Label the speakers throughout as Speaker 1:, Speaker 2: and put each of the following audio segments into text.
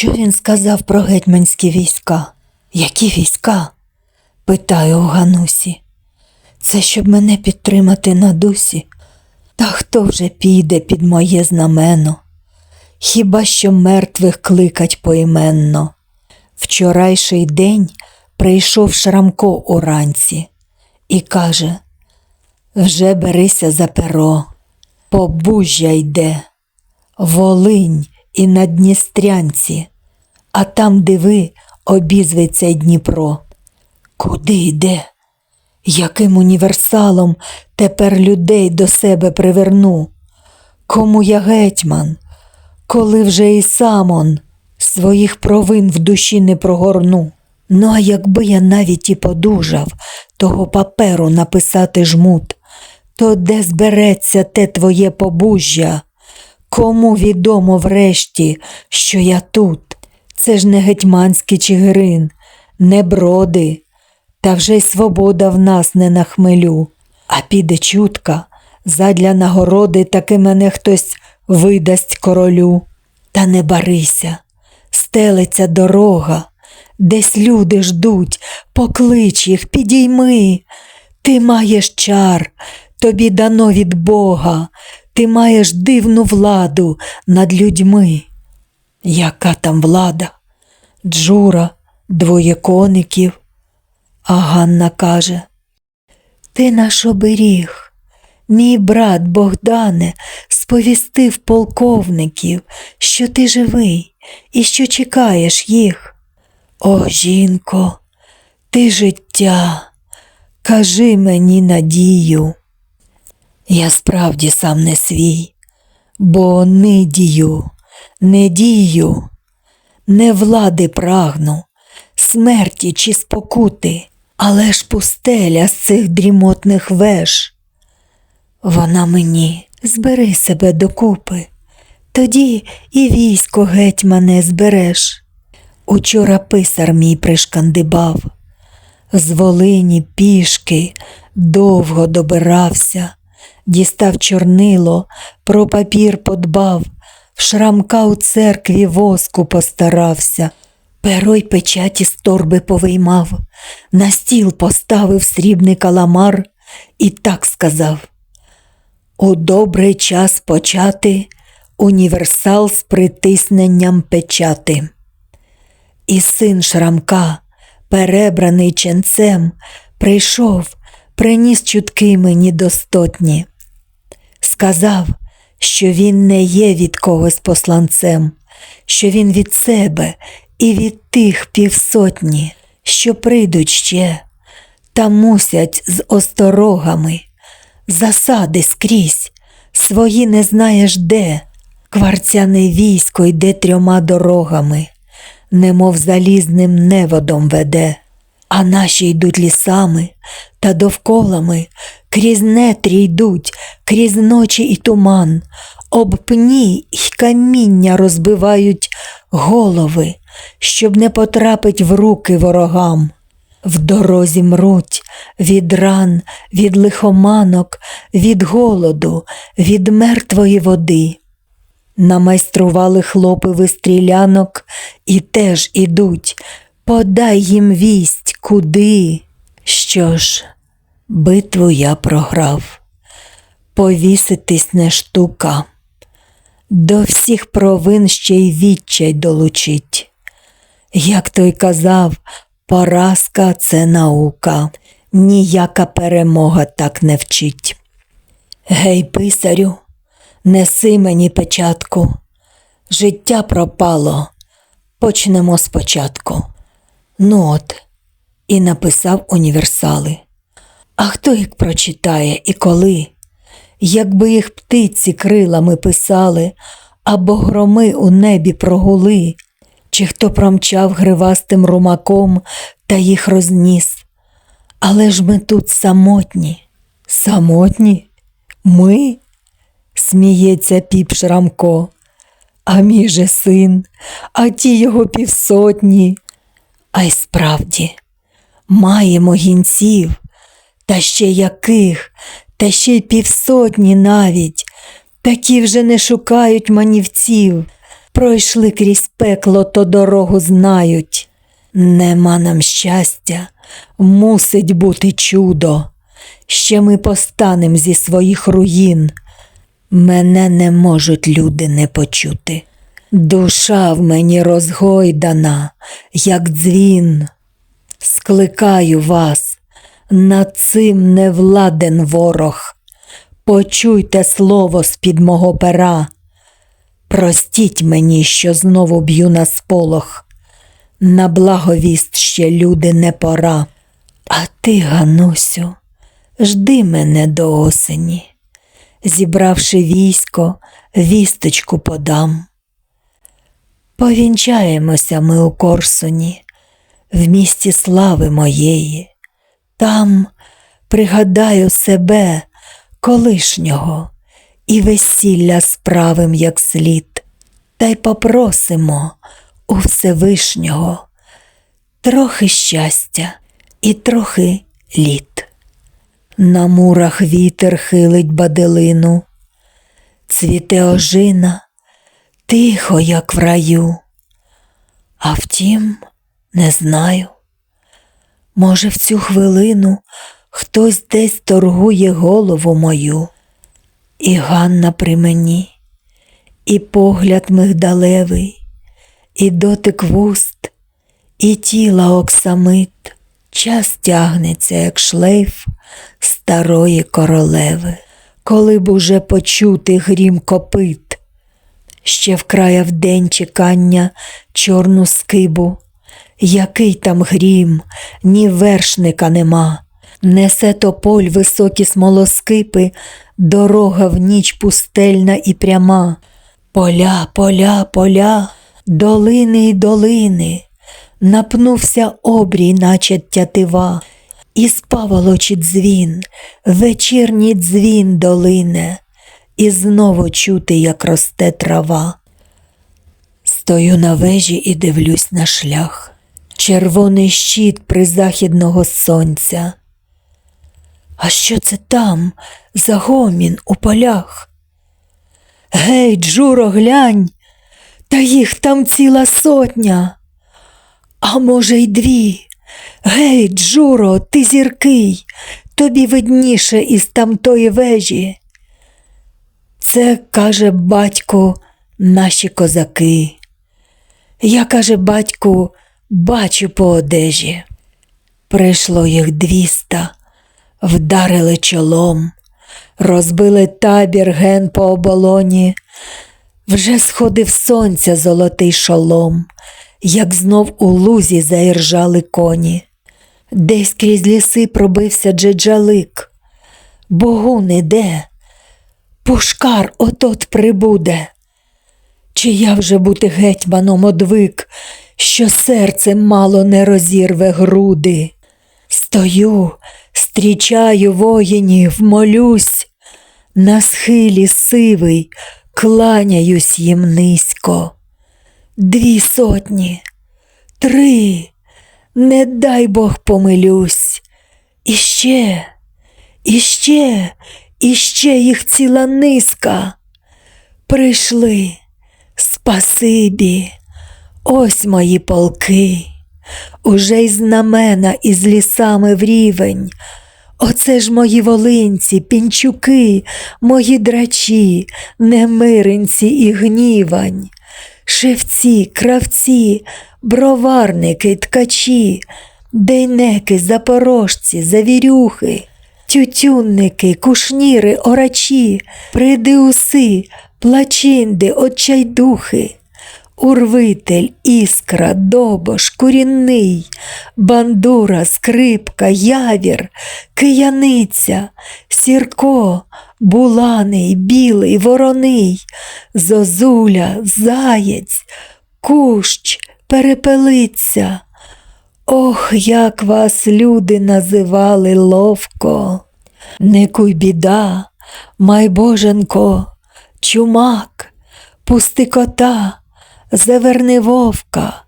Speaker 1: Що він сказав про гетьманські війська? Які війська? питаю у Ганусі. Це щоб мене підтримати на дусі. Та хто вже піде під моє знамено? Хіба що мертвих кликать поіменно? Вчорайший день прийшов Шрамко уранці і каже: Вже берися за перо, побужжя йде, Волинь і на Дністрянці, а там, диви, обізветься Дніпро. Куди йде? Яким універсалом тепер людей до себе приверну? Кому я гетьман, коли вже і сам он своїх провин в душі не прогорну? Ну, а якби я навіть і подужав того паперу написати жмут, то де збереться те твоє побужжя? Кому відомо врешті, що я тут? Це ж не гетьманський чигирин, не броди, та вже й свобода в нас не на хмелю. А піде чутка, задля нагороди таки мене хтось видасть королю. Та не барися, стелиться дорога, десь люди ждуть, поклич їх, підійми. Ти маєш чар, тобі дано від Бога, ти маєш дивну владу над людьми. Яка там влада? Джура, двоє коників. А Ганна каже: Ти наш оберіг, мій брат Богдане сповістив полковників, що ти живий і що чекаєш їх. О, жінко, ти життя, кажи мені надію. Я справді сам не свій, бо не дію, не дію, не влади прагну, смерті чи спокути, але ж пустеля з цих дрімотних веж. Вона мені збери себе докупи, тоді і військо гетьмане збереш. Учора писар мій пришкандибав, з Волині пішки довго добирався, дістав чорнило, про папір подбав, шрамка у церкві воску постарався, перо й печаті з торби повиймав, на стіл поставив срібний каламар і так сказав. У добрий час почати універсал з притисненням печати. І син Шрамка, перебраний ченцем, прийшов, приніс чутки мені достотні. Сказав, що він не є від когось посланцем, що він від себе і від тих півсотні, що прийдуть ще, та мусять з осторогами, засади скрізь, свої не знаєш де, кварцяне військо йде трьома дорогами немов залізним неводом веде, а наші йдуть лісами та довколами, крізь нетрі йдуть, крізь ночі і туман, об пні й каміння розбивають голови, щоб не потрапить в руки ворогам. В дорозі мруть від ран, від лихоманок, від голоду, від мертвої води. Намайстрували хлопи стрілянок і теж ідуть. Подай їм вість, куди. Що ж, битву я програв, повіситись не штука, до всіх провин ще й відчай долучить. Як той казав, поразка це наука, ніяка перемога так не вчить. Гей, писарю, неси мені печатку. Життя пропало. Почнемо спочатку. Ну от, і написав універсали. А хто їх прочитає і коли? Якби їх птиці крилами писали, або громи у небі прогули, чи хто промчав гривастим румаком та їх розніс. Але ж ми тут самотні. Самотні? Ми? сміється піп Шрамко. А мій же син, а ті його півсотні. А й справді, маємо гінців, та ще яких, та ще й півсотні навіть. Такі вже не шукають манівців. пройшли крізь пекло, то дорогу знають. Нема нам щастя, мусить бути чудо. Ще ми постанем зі своїх руїн. Мене не можуть люди не почути. Душа в мені розгойдана, як дзвін. Скликаю вас, над цим не владен ворог. Почуйте слово з-під мого пера. Простіть мені, що знову б'ю на сполох. На благовіст ще люди не пора. А ти, Ганусю, жди мене до осені. Зібравши військо, вісточку подам. Повінчаємося ми у Корсуні, в місті слави моєї. Там пригадаю себе колишнього і весілля справим як слід, та й попросимо у Всевишнього трохи щастя і трохи літ. На мурах вітер хилить баделину, цвіте ожина, тихо, як в раю. А втім, не знаю. Може, в цю хвилину хтось десь торгує голову мою, і Ганна при мені, і погляд мигдалевий, і дотик вуст, і тіла оксамит, час тягнеться, як шлейф старої королеви, коли б уже почути грім копит, ще вкрая в день чекання чорну скибу. Який там грім, ні вершника нема, несе тополь високі смолоскипи, дорога в ніч пустельна і пряма. Поля, поля, поля, долини й долини, напнувся обрій, наче тятива, і спаволочить дзвін, вечірній дзвін долине, і знову чути, як росте трава. Стою на вежі і дивлюсь на шлях. Червоний щит призахідного сонця. А що це там за гомін у полях? Гей, Джуро, глянь, та їх там ціла сотня. А може, й дві. Гей, Джуро, ти зіркий, тобі видніше із тамтої вежі. Це, каже батько, наші козаки. Я, каже батьку, бачу по одежі. Прийшло їх двіста, вдарили чолом, розбили табір ген по оболоні. Вже сходив сонця золотий шолом, як знов у лузі заіржали коні. Десь крізь ліси пробився джеджалик. Богун іде, пушкар отот прибуде. Чи я вже бути гетьманом одвик, що серце мало не розірве груди? Стою, стрічаю воїнів, молюсь, на схилі сивий, кланяюсь їм низько. Дві сотні, три, не дай Бог помилюсь. Іще, іще, іще їх ціла низка. Прийшли. Спасибі, ось мої полки, уже й знамена із лісами в рівень. Оце ж мої волинці, пінчуки, мої драчі, немиринці і гнівань, шевці, кравці, броварники, ткачі, дейнеки, запорожці, завірюхи, тютюнники, кушніри, орачі, придиуси, плачинди, отчайдухи, урвитель, іскра, добош, курінний, бандура, скрипка, явір, кияниця, сірко, буланий, білий, вороний, зозуля, заєць, кущ, перепелиця. Ох, як вас люди називали ловко, не куй біда, майбоженко, чумак, пусти кота, заверни вовка,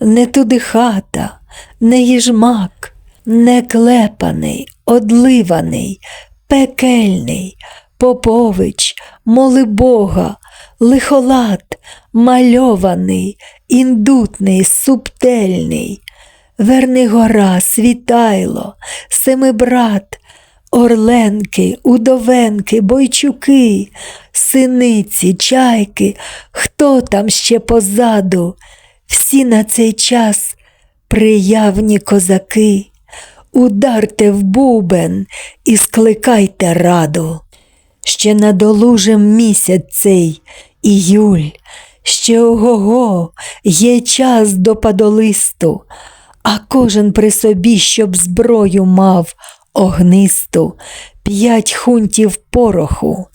Speaker 1: не туди хата, не їжмак, не клепаний, одливаний, пекельний, попович, моли Бога, лихолад, мальований, індутний, субтельний, Вернигора, Світайло, Семибрат, Орленки, Удовенки, Бойчуки, Синиці, Чайки, хто там ще позаду, всі на цей час приявні козаки, ударте в бубен і скликайте раду. Ще надолужим місяць цей іюль, ще ого-го, є час до падолисту, а кожен при собі, щоб зброю мав огнисту, п'ять хунтів пороху,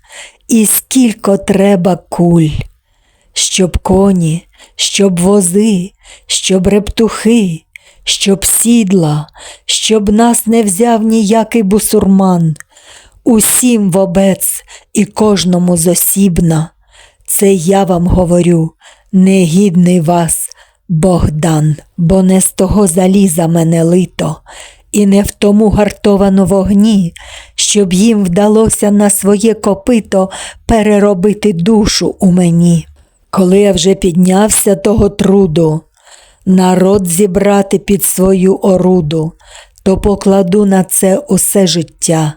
Speaker 1: і скілько треба куль, щоб коні, щоб вози, щоб рептухи, щоб сідла, щоб нас не взяв ніякий бусурман. Усім вобець і кожному зосібна. Це я вам говорю, негідний вас, Богдан, бо не з того заліза мене лито, і не в тому гартовано вогні, щоб їм вдалося на своє копито переробити душу у мені. Коли я вже піднявся того труду, народ зібрати під свою оруду, то покладу на це усе життя,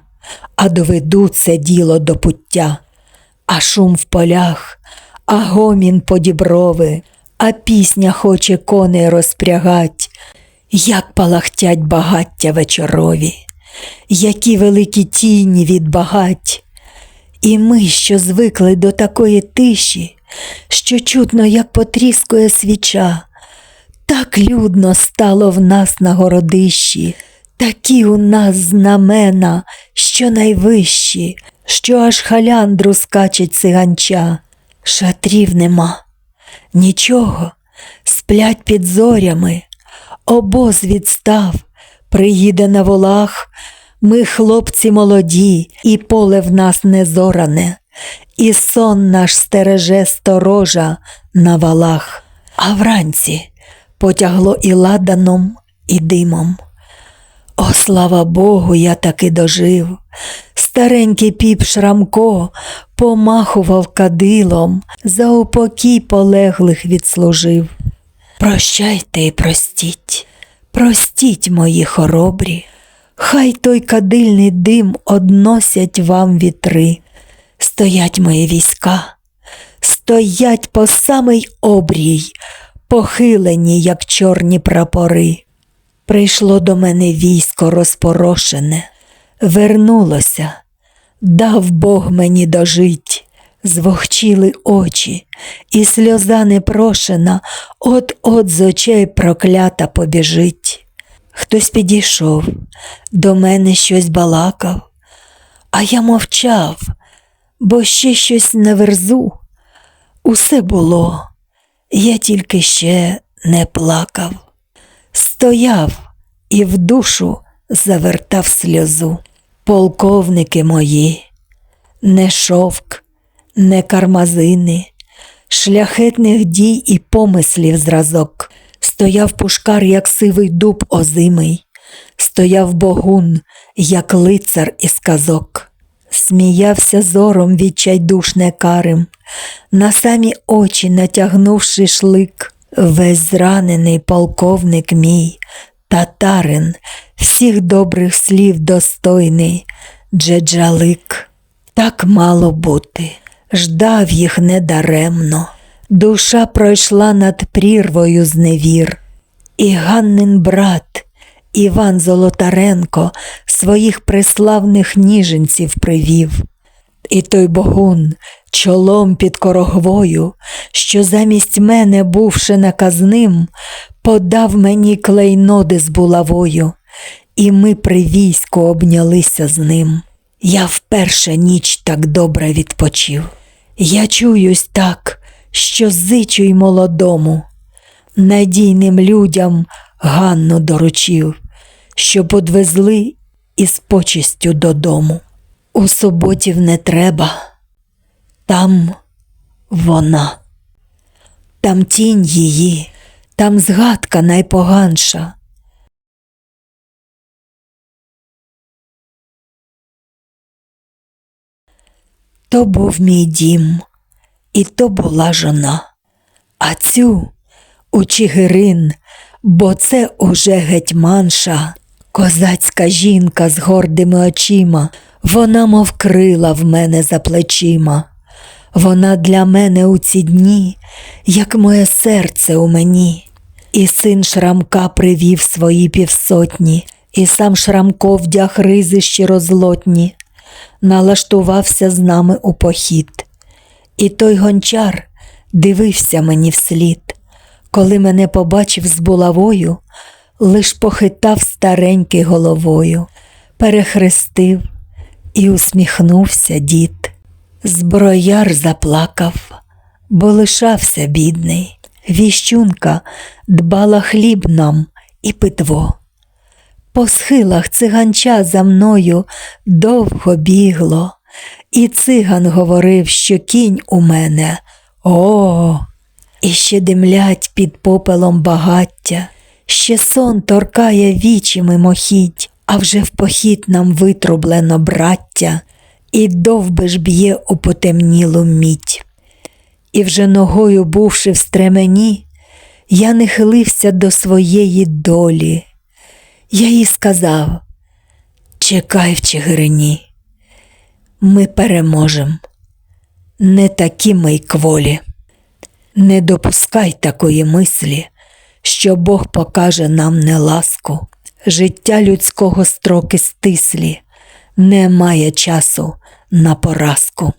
Speaker 1: а доведу це діло до пуття. А шум в полях, а гомін по діброви, а пісня хоче коней розпрягать, як палахтять багаття вечорові, які великі тіні від багать. І ми, що звикли до такої тиші, що чутно, як потріскує свіча, так людно стало в нас на городищі, такі у нас знамена, що найвищі, що аж халяндру скачить циганча. Шатрів нема, нічого, сплять під зорями, обоз відстав, приїде на волах. Ми, хлопці молоді, і поле в нас не зоране, і сон наш стереже сторожа на валах, а вранці потягло і ладаном, і димом. О, слава Богу, я таки дожив. Старенький піп Шрамко помахував кадилом, за упокій полеглих відслужив. Прощайте і простіть, простіть, мої хоробрі, хай той кадильний дим односять вам вітри. Стоять мої війська, стоять по самий обрій, похилені, як чорні прапори. Прийшло до мене військо розпорошене, вернулося, дав Бог мені дожить, звохчіли очі, і сльоза непрошена от-от з очей проклята побіжить. Хтось підійшов, до мене щось балакав, а я мовчав, бо ще щось на верзу. Усе було, я тільки ще не плакав стояв і в душу завертав сльозу. Полковники мої, не шовк, не кармазини, шляхетних дій і помислів зразок. Стояв пушкар, як сивий дуб озимий, стояв богун, як лицар із казок. Сміявся зором відчайдушне карим, на самі очі натягнувши шлик. Весь зранений полковник мій, татарин, всіх добрих слів достойний, джеджалик. Так мало бути, ждав їх недаремно, душа пройшла над прірвою зневір. І Ганнин брат Іван Золотаренко своїх преславних ніженців привів. І той богун чолом під корогвою, що замість мене, бувши наказним, подав мені клейноди з булавою, і ми при війську обнялися з ним. Я вперше ніч так добре відпочив. Я чуюсь так, що зичу й молодому, надійним людям Ганну доручив, що подвезли із почестю додому. У суботів не треба. Там вона, там тінь її, там згадка найпоганша. То був мій дім, і то була жона. А цю у Чигирин, бо це уже гетьманша, козацька жінка з гордими очима, вона мов крила в мене за плечима. Вона для мене у ці дні, як моє серце у мені. І син Шрамка привів свої півсотні, і сам Шрамко вдяг ризи щирозлотні, налаштувався з нами у похід. І той гончар дивився мені вслід, коли мене побачив з булавою, лиш похитав старенький головою, перехрестив і усміхнувся дід. Зброяр заплакав, бо лишався бідний. Віщунка дбала хліб нам і питво. По схилах циганча за мною довго бігло, і циган говорив, що кінь у мене о. І ще димлять під попелом багаття, ще сон торкає вічі мимохідь, а вже в похід нам витрублено браття, і довбиш б'є у потемнілу мідь. І вже ногою бувши в стремені, я не хилився до своєї долі. Я їй сказав: Чекай в Чигирині, ми переможем. Не такі ми й кволі. Не допускай такої мислі, що Бог покаже нам неласку. Життя людського строки стислі, немає часу на поразку.